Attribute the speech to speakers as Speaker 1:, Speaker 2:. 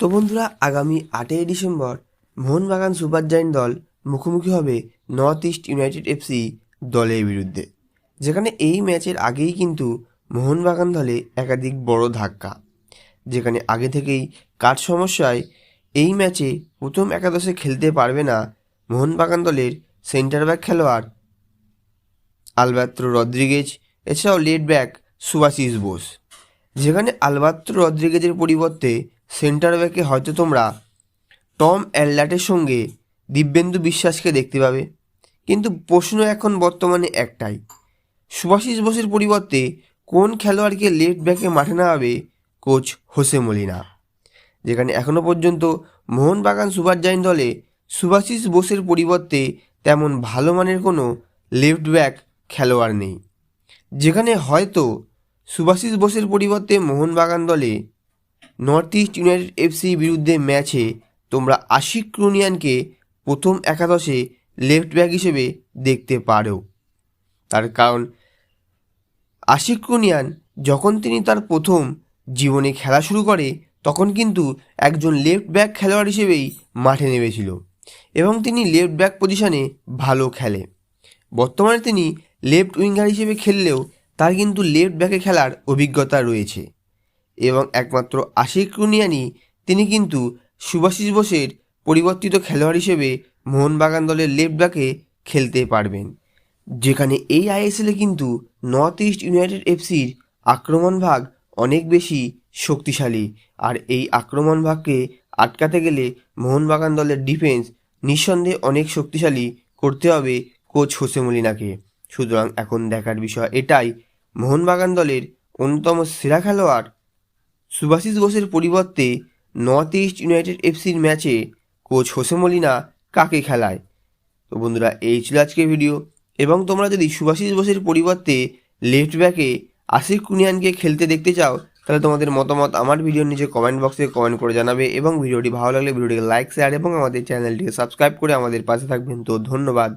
Speaker 1: তো বন্ধুরা, আগামী আটই ডিসেম্বর মোহনবাগান সুপার জায়েন্ট দল মুখোমুখি হবে নর্থ ইস্ট ইউনাইটেড এফসি দলের বিরুদ্ধে। যেখানে এই ম্যাচের আগেই কিন্তু মোহনবাগান দলে একাধিক বড় ধাক্কা। যেখানে আগে থেকেই কাঠ সমস্যায় এই ম্যাচে প্রথম একাদশে খেলতে পারবে না মোহনবাগান দলের সেন্টার ব্যাক খেলোয়াড় আলবাত্রো রদ্রিগেজ, এছাড়াও লেট ব্যাক সুভাশিস বোস। যেখানে আলবাত্রো রদ্রিগেজের পরিবর্তে সেন্টার ব্যাকে হয়তো তোমরা টম অ্যাল্লাটের সঙ্গে দিব্যেন্দু বিশ্বাসকে দেখতে পাবে। কিন্তু প্রশ্ন এখন বর্তমানে একটাই সুভাশিস বোসের পরিবর্তে কোন খেলোয়াড়কে লেফট ব্যাকে মাঠে নামাবে কোচ হোসে মলিনা? যেখানে এখনও পর্যন্ত মোহনবাগান সুপার জায়েন্ট দলে সুভাশিস বোসের পরিবর্তে তেমন ভালো মানের কোনো লেফট ব্যাক খেলোয়াড় নেই। যেখানে হয়তো সুভাশিস বোসের পরিবর্তে মোহনবাগান দলে নর্থ ইস্ট ইউনাইটেড এফসি বিরুদ্ধে ম্যাচে তোমরা আশিক ক্রুনিয়ানকে প্রথম একাদশে লেফট ব্যাক হিসেবে দেখতে পারো। তার কারণ, আশিক ক্রুনিয়ান যখন তিনি তার প্রথম জীবনে খেলা শুরু করে, তখন কিন্তু একজন লেফট ব্যাক খেলোয়াড় হিসেবেই মাঠে নেমেছিল এবং তিনি লেফট ব্যাক পজিশনে ভালো খেলে। বর্তমানে তিনি লেফট উইঙ্গার হিসেবে খেললেও তার কিন্তু লেফট ব্যাকে খেলার অভিজ্ঞতা রয়েছে। এবং একমাত্র আশিক রুনিয়ানি, তিনি কিন্তু সুভাষিস বোসের পরিবর্তিত খেলোয়াড় হিসেবে মোহনবাগান দলের লেফট ব্যাকে খেলতে পারবেন। যেখানে এই আইএসএলে কিন্তু নর্থ ইস্ট ইউনাইটেড এফসির আক্রমণ ভাগ অনেক বেশি শক্তিশালী। আর এই আক্রমণ ভাগকে আটকাতে গেলে মোহনবাগান দলের ডিফেন্স নিঃসন্দেহে অনেক শক্তিশালী করতে হবে কোচ হোসে মলিনাকে সুতরাং এখন দেখার বিষয় এটাই, মোহনবাগান দলের অন্যতম সেরা খেলোয়াড় সুভাশিস বোসের পরিবর্তে নর্থ ইস্ট ইউনাইটেড এফসির ম্যাচে কোচ হোসে মলিনা কাকে খেলায়? তো বন্ধুরা, এই ছিল আজকের ভিডিও। এবং তোমরা যদি সুভাশিস বোসের পরিবর্তে লেফট ব্যাকে আশিক কুনিয়ানকে খেলতে দেখতে চাও, তাহলে তোমাদের মতামত আমার ভিডিওর নিচে কমেন্ট বক্সে কমেন্ট করে জানাবে। এবং ভিডিওটি ভালো লাগলে ভিডিওটিকে লাইক শেয়ার এবং আমাদের চ্যানেলটিকে সাবস্ক্রাইব করে আমাদের পাশে থাকবেন। তো ধন্যবাদ।